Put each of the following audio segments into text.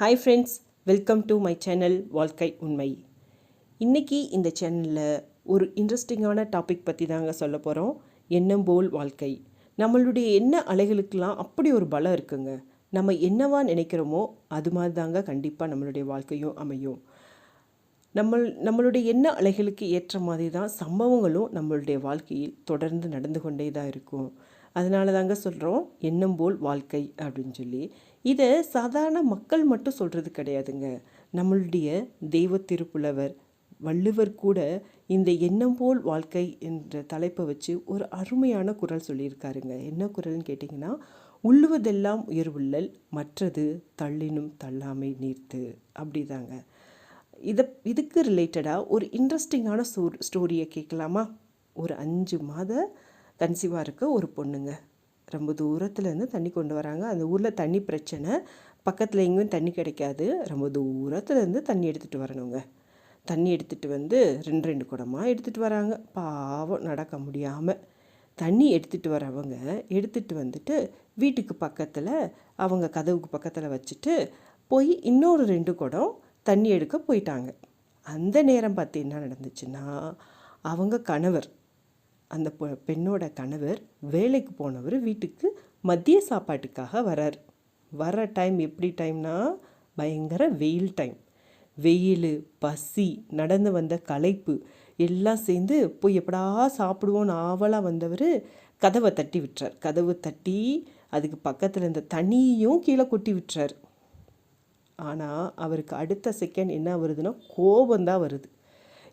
Hi friends welcome to my channel வாழ்க்கை உண்மை இன்றைக்கி இந்த சேனலில் ஒரு இன்ட்ரெஸ்டிங்கான டாபிக் பற்றி தாங்க சொல்ல போகிறோம் எண்ணம் போல் வாழ்க்கை. நம்மளுடைய எண்ண அலைகளுக்கெல்லாம் அப்படி ஒரு பலம் இருக்குங்க. நம்ம என்னவா நினைக்கிறோமோ அது மாதிரி தாங்க கண்டிப்பாக நம்மளுடைய வாழ்க்கையும் அமையும். நம்ம நம்மளுடைய எண்ண அலைகளுக்கு ஏற்ற மாதிரி தான் சம்பவங்களும் நம்மளுடைய வாழ்க்கையில் தொடர்ந்து நடந்து கொண்டே தான் இருக்கும். அதனால தாங்க சொல்கிறோம் எண்ணம் போல் வாழ்க்கை அப்படின்னு சொல்லி. இதை சாதாரண மக்கள் மட்டும் சொல்கிறது கிடையாதுங்க. நம்மளுடைய தெய்வ திருப்புலவர் வள்ளுவர் கூட இந்த எண்ணம் போல் வாழ்க்கை என்ற தலைப்பை வச்சு ஒரு அருமையான குரல் சொல்லியிருக்காருங்க. என்ன குரல்னு கேட்டிங்கன்னா உள்ளுவதெல்லாம் உயர்வுள்ளல் மற்றது தள்ளினும் தள்ளாமை நீர்த்து. அப்படிதாங்க. இதை இதுக்கு ரிலேட்டடாக ஒரு இன்ட்ரெஸ்டிங்கான ஸ்டோரியை கேட்கலாமா? ஒரு அஞ்சு மாத கன்சீவாக இருக்க ஒரு பொண்ணுங்க. ரொம்ப தூரத்துலேருந்து தண்ணி கொண்டு வராங்க. அந்த ஊரில் தண்ணி பிரச்சனை. பக்கத்தில் எங்கேயும் தண்ணி கிடைக்காது. ரொம்ப தூரத்துலேருந்து தண்ணி எடுத்துகிட்டு வரணுங்க. தண்ணி எடுத்துகிட்டு வந்து ரெண்டு ரெண்டு குடமாக எடுத்துகிட்டு வராங்க. பாவம் நடக்க முடியாமல் தண்ணி எடுத்துகிட்டு வரவங்க எடுத்துகிட்டு வந்துட்டு வீட்டுக்கு பக்கத்தில் அவங்க கதவுக்கு பக்கத்தில் வச்சுட்டு போய் இன்னொரு ரெண்டு குடம் தண்ணி எடுக்க போயிட்டாங்க. அந்த நேரம் பார்த்து என்ன நடந்துச்சுன்னா அவங்க கணவர் அந்த பெண்ணோட கணவர் வேலைக்கு போனவர் வீட்டுக்கு மதிய சாப்பாட்டுக்காக வரார். வர டைம் எப்படி டைம்னா பயங்கர வெயில் டைம் வெயில் பசி நடந்து வந்த களைப்பு எல்லாம் சேர்ந்து போய் எப்படா சாப்பிடுவோன்னு ஆவலாக வந்தவர் கதவை தட்டி விட்டுறார். கதவை தட்டி அதுக்கு பக்கத்தில் இருந்த தண்ணியும் கீழே கொட்டி விட்டுறார். ஆனால் அவருக்கு அடுத்த செகண்ட் என்ன வருதுன்னா கோபந்தான் வருது.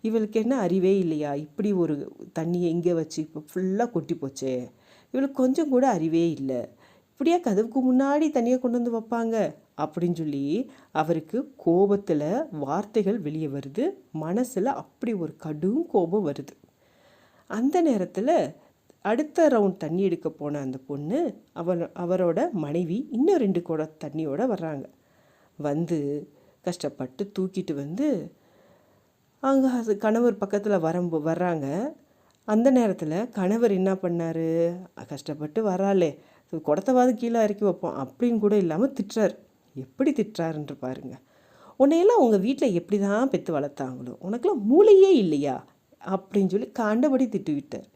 இவளுக்கு என்ன அறிவே இல்லையா? இப்படி ஒரு தண்ணியை இங்கே வச்சு இப்போ ஃபுல்லாக கொட்டி போச்சே. இவளுக்கு கொஞ்சம் கூட அறிவே இல்லை. இப்படியா கதவுக்கு முன்னாடி தண்ணியை கொண்டு வந்து வைப்பாங்க? அப்படின்னு சொல்லி அவருக்கு கோபத்தில் வார்த்தைகள் வெளியே வருது. மனசில் அப்படி ஒரு கடும் கோபம் வருது. அந்த நேரத்தில் அடுத்த ரவுண்ட் தண்ணி எடுக்க போன அந்த பொண்ணு அவர் அவரோட மனைவி இன்னும் ரெண்டு குடம் தண்ணியோடு வர்றாங்க. வந்து கஷ்டப்பட்டு தூக்கிட்டு வந்து அங்கே கணவர் பக்கத்தில் வரம்போ வர்றாங்க. அந்த நேரத்தில் கணவர் என்ன பண்ணார்? கஷ்டப்பட்டு வராளே குடத்தவாது கீழே இறக்கி வைப்போம். அப்படின்னு கூட இல்லாமல் திட்டுறாரு. எப்படி திட்டுறாருன்ற பாருங்க. உன்னையெல்லாம் உங்கள் வீட்டில் எப்படி தான் பெற்று வளர்த்தாங்களோ உனக்கெல்லாம் மூளையே இல்லையா? அப்படின்னு சொல்லி கண்டபடி திட்டு விட்டார்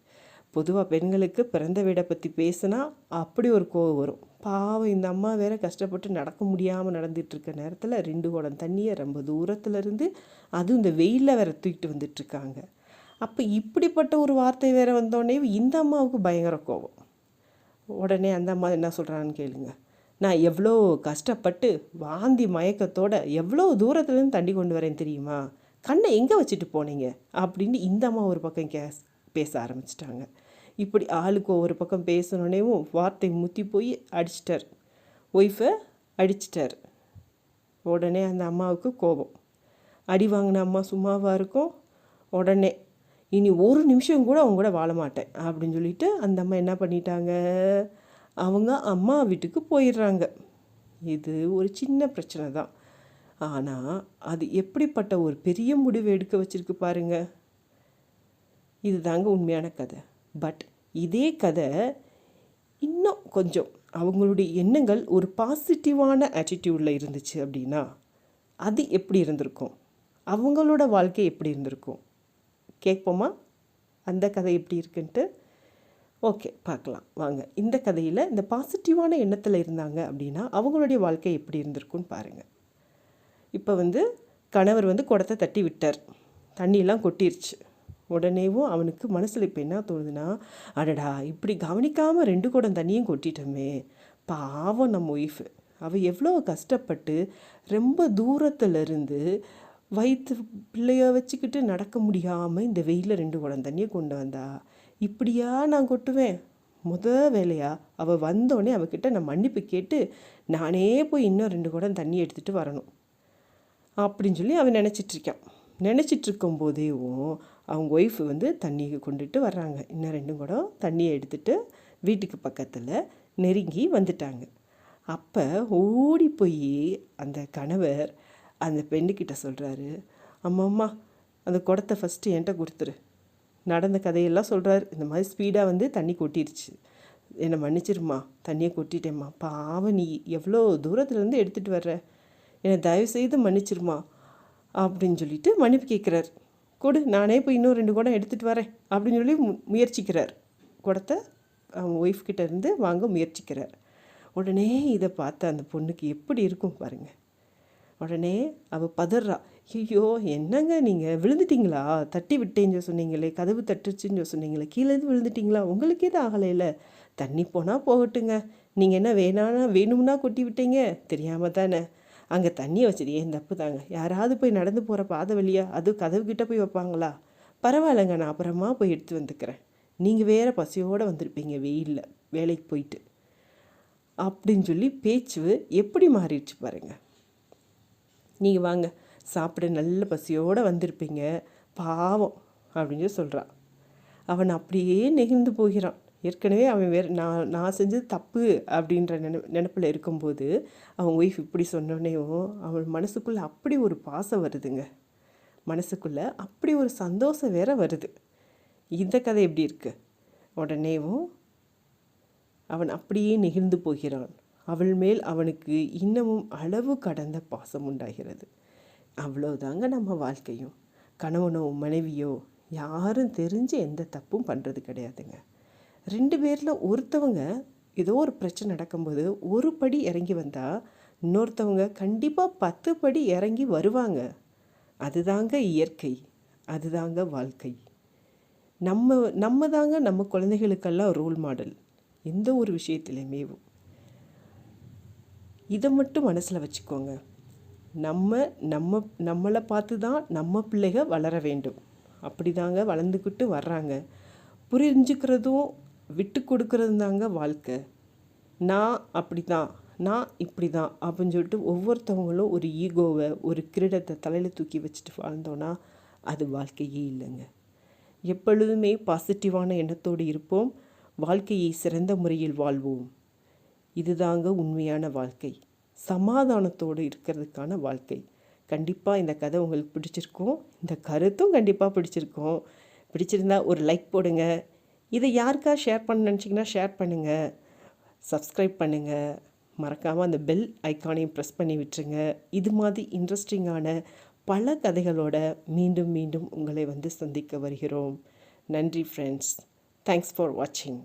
பொதுவாக பெண்களுக்கு பிறந்த வீடை பற்றி பேசினா அப்படி ஒரு கோவம் வரும். பாவம் இந்த அம்மா வேற கஷ்டப்பட்டு நடக்க முடியாமல் நடந்துகிட்ருக்க நேரத்தில் ரெண்டு குடம் தண்ணியை ரொம்ப தூரத்துலேருந்து அதுவும் இந்த வெயிலில் வேற தூக்கிட்டு வந்துட்டுருக்காங்க அப்போ இப்படிப்பட்ட ஒரு வார்த்தை வேற வந்தோடனே இந்த அம்மாவுக்கு பயங்கர கோவம். உடனே அந்த அம்மா என்ன சொல்கிறான்னு கேளுங்க. நான் எவ்வளோ கஷ்டப்பட்டு வாந்தி மயக்கத்தோட எவ்வளோ தூரத்துலேருந்து தண்ணி கொண்டு வரேன் தெரியுமா? கண்ணை எங்கே வச்சுட்டு போனீங்க? அப்படின்னு இந்த அம்மா ஒரு பக்கம் கேஸ் பேச ஆரம்பிச்சிட்டாங்க. இப்படி ஆளுக்கு ஒவ்வொரு பக்கம் பேசணுன்னேவும் வார்த்தை முத்தி போய் அடிச்சிட்டார். ஒய்ஃபை அடிச்சிட்டார். உடனே அந்த அம்மாவுக்கு கோபம். அடி வாங்கின அம்மா சும்மாவாக இருக்கும்? உடனே இனி ஒரு நிமிஷம் கூட அவங்க கூட வாழ மாட்டேன். அப்படின்னு சொல்லிட்டு அந்த அம்மா என்ன பண்ணிட்டாங்க? அவங்க அம்மா வீட்டுக்கு போயிடுறாங்க. இது ஒரு சின்ன பிரச்சனை தான். ஆனால் அது எப்படிப்பட்ட ஒரு பெரிய முடிவு எடுக்க வச்சுருக்கு பாருங்கள் இது தாங்க உண்மையான கதை. பட் இதே கதை இன்னும் கொஞ்சம் அவங்களுடைய எண்ணங்கள் ஒரு பாசிட்டிவான ஆட்டிடியூடில் இருந்துச்சு அப்படின்னா அது எப்படி இருந்திருக்கும்? அவங்களோட வாழ்க்கை எப்படி இருந்திருக்கும்? கேட்போமா? அந்த கதை எப்படி இருக்குன்ட்டு? ஓகே பார்க்கலாம். வாங்க. இந்த கதையில் இந்த பாசிட்டிவான எண்ணத்தில் இருந்தாங்க அப்படின்னா அவங்களுடைய வாழ்க்கை எப்படி இருந்திருக்குன்னு பாருங்கள் இப்போ வந்து கணவர் வந்து குடத்தை தட்டி விட்டார். தண்ணியெல்லாம் கொட்டிருச்சு. உடனேவும் அவனுக்கு மனசில் இப்போ என்ன தோணுதுன்னா அடடா இப்படி கவனிக்காமல் ரெண்டு குடம் தண்ணியும் கொட்டிட்டோமே. பாவம் நம்ம ஒய்ஃபு அவள் எவ்வளோ கஷ்டப்பட்டு ரொம்ப தூரத்துலேருந்து வயிற்று பிள்ளைய வச்சுக்கிட்டு நடக்க முடியாமல் இந்த வெயிலில் ரெண்டு குடம் தண்ணியை கொண்டு வந்தா. இப்படியா நான் கொட்டுவேன்? முத வேலையா? அவள் வந்தோடனே அவகிட்ட நான் மன்னிப்பு கேட்டு நானே போய் இன்னும் ரெண்டு குடம் தண்ணி எடுத்துகிட்டு வரணும். அப்படின்னு சொல்லி அவன் நினச்சிட்ருக்கான் நினச்சிட்ருக்கும் போதேவும் அவங்க ஒய்ஃப் வந்து தண்ணியை கொண்டுட்டு வர்றாங்க. இன்னும் ரெண்டும் குடம் தண்ணியை எடுத்துட்டு வீட்டுக்கு பக்கத்தில் நெருங்கி வந்துட்டாங்க. அப்போ ஓடி போய் அந்த கணவர் அந்த பெண்ணுக்கிட்ட சொல்கிறாரு அம்மா அம்மா அந்த குடத்தை ஃபஸ்ட்டு என்கிட்ட கொடுத்துரு. நடந்த கதையெல்லாம் சொல்கிறாரு இந்த மாதிரி ஸ்பீடாக வந்து தண்ணி கொட்டிருச்சு. என்னை மன்னிச்சிருமா தண்ணியை கொட்டிட்டேம்மா. பாவம் நீ எவ்வளோ தூரத்துலேருந்து எடுத்துகிட்டு வர்ற? என்னை தயவுசெய்து மன்னிச்சிருமா அப்படின்னு சொல்லிட்டு மன்னிப்பு கேட்குறாரு கொடு நானே போய் இன்னும் ரெண்டு குடம் எடுத்துகிட்டு வரேன் அப்படின்னு சொல்லி மு முயற்சிக்கிறார். குடத்தை அவங்க ஒய்ஃப் இருந்து வாங்க முயற்சிக்கிறார். உடனே இதை பார்த்த அந்த பொண்ணுக்கு எப்படி இருக்கும் பாருங்கள் உடனே அவள் பதறா. ஐயோ என்னங்க நீங்கள் விழுந்துட்டீங்களா? தட்டி விட்டேன்னு சொன்னீங்களே கதவு தட்டுச்சுன்னு சொன்னீங்களே கீழேருந்து விழுந்துட்டிங்களா? உங்களுக்கு எதுவும் ஆகலையில. தண்ணி போனால் போகட்டுங்க. நீங்கள் என்ன வேணானா வேணும்னா கொட்டி விட்டீங்க. தெரியாமல் தானே. அங்கே தண்ணியை வச்சது ஏன் தப்பு தாங்க யாராவது போய் நடந்து போகிற பாதை வழியா அது கதவு கிட்ட போய் வைப்பாங்களா? பரவாயில்லைங்க நான் அப்புறமா போய் எடுத்து வந்துக்கிறேன். நீங்கள் வேறு பசியோடு வந்திருப்பீங்க வெயிலில். வேலைக்கு போயிட்டு. அப்படின்னு சொல்லி பேச்சு எப்படி மாறிடுச்சு பாருங்கள் நீங்கள் வாங்க. சாப்பிட நல்ல பசியோடு வந்திருப்பீங்க. பாவம். அப்படின்னு சொல்லி சொல்கிறான் அவன் அப்படியே நெகிழ்ந்து போகிறான். ஏற்கனவே அவன் வேறு நான் நான் செஞ்சது தப்பு அப்படின்ற நினை நினப்பில் இருக்கும்போது அவன் ஒய்ஃப் இப்படி சொன்னோடனேயும் அவன் மனசுக்குள்ளே அப்படி ஒரு பாசம் வருதுங்க. மனசுக்குள்ளே அப்படி ஒரு சந்தோஷம் வேற வருது. இந்த கதை எப்படி இருக்குது உடனேவும் அவன் அப்படியே நெகிழ்ந்து போகிறான். அவள் மேல் அவனுக்கு இன்னமும் அளவு கடந்த பாசம் உண்டாகிறது. அவ்வளோதாங்க நம்ம வாழ்க்கையும். கணவனோ மனைவியோ யாரும் தெரிஞ்சு எந்த தப்பும் பண்ணுறது கிடையாதுங்க. ரெண்டு பேரில் ஒருத்தவங்க ஏதோ ஒரு பிரச்சனை நடக்கும்போது ஒரு படி இறங்கி வந்தால் இன்னொருத்தவங்க கண்டிப்பாக பத்து படி இறங்கி வருவாங்க. அதுதாங்க இயற்கை. அதுதாங்க வாழ்க்கை. நம்ம நம்ம தாங்க நம்ம குழந்தைகளுக்கெல்லாம் ரோல் மாடல் எந்த ஒரு விஷயத்துலையுமே. இதை மட்டும் மனசில் வச்சுக்கோங்க. நம்ம நம்ம நம்மளை பார்த்து தான் நம்ம பிள்ளைக வளர வேண்டும். அப்படி தாங்க வளர்ந்துக்கிட்டு வர்றாங்க. புரிஞ்சுக்கிறதும் விட்டு கொடுக்கறது தாங்க வாழ்க்கை. நான் அப்படி தான் நான் இப்படி தான் அப்படின்னு சொல்லிட்டு ஒவ்வொருத்தவங்களும் ஒரு ஈகோவை ஒரு கிரீடத்தை தலையில் தூக்கி வச்சுட்டு வாழ்ந்தோன்னா அது வாழ்க்கையே இல்லைங்க. எப்பொழுதுமே பாசிட்டிவான எண்ணத்தோடு இருப்போம் வாழ்க்கையை சிறந்த முறையில் வாழ்வோம். இதுதாங்க உண்மையான வாழ்க்கை. சமாதானத்தோடு இருக்கிறதுக்கான வாழ்க்கை. கண்டிப்பாக இந்த கதை உங்களுக்கு பிடிச்சிருக்கும். இந்த கருத்தும் கண்டிப்பாக பிடிச்சிருக்கும். பிடிச்சிருந்தா ஒரு லைக் போடுங்க. இதை யாருக்கா ஷேர் பண்ண நினச்சிங்கன்னா ஷேர் பண்ணுங்கள் சப்ஸ்கிரைப் பண்ணுங்கள் மறக்காமல் அந்த பெல் ஐக்கானையும் ப்ரெஸ் பண்ணி விட்டுருங்க. இது மாதிரி இன்ட்ரெஸ்டிங்கான பல கதைகளோட மீண்டும் மீண்டும் உங்களை வந்து சந்திக்க வருகிறோம். நன்றி ஃப்ரெண்ட்ஸ் தேங்க்ஸ் ஃபார் வாட்சிங்